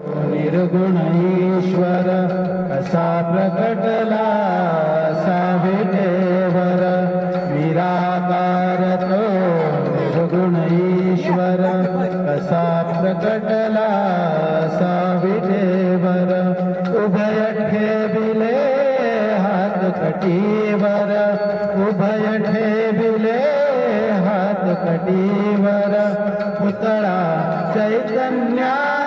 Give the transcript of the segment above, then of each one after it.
निर्गुणेश्वर असा प्रकटला सा साविटेवर निराकार तो निर्गुणेश्वर असा प्रकटला सा विठेवर उभय ठेविले हात कटीवर. उभय ठेविले हात कटीवर. पुतळा चैतन्या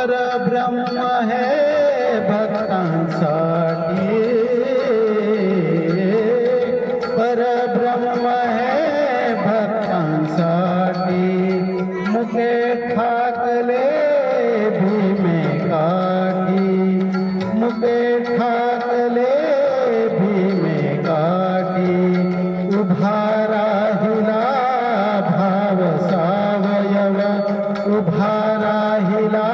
परब्रह्म हे भक्तांसाठी परब्रह्म हे भक्तांसाठी मुके ठाकले भीमे काठी। मुके ठाकले भीमे काठी। उभा राहिला भाव सावयव। उभा राहिला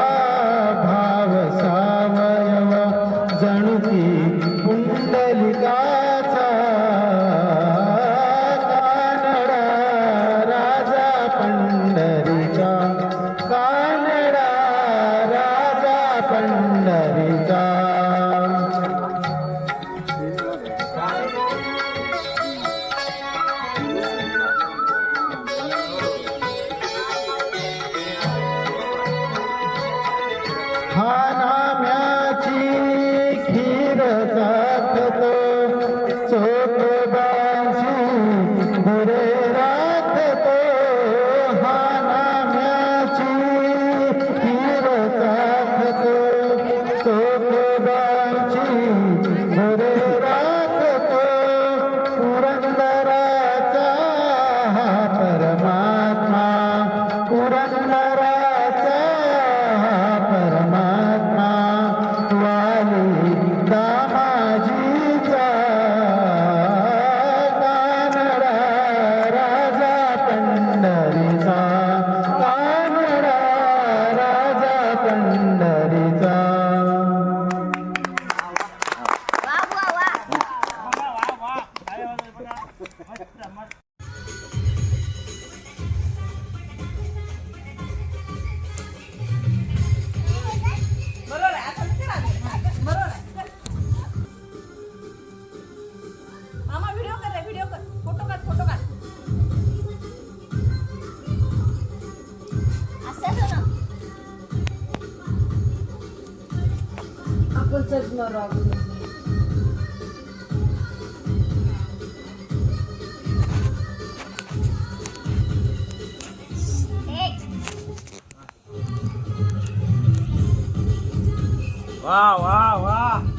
হচ্ছে quantas marolas. Uau, uau, uau!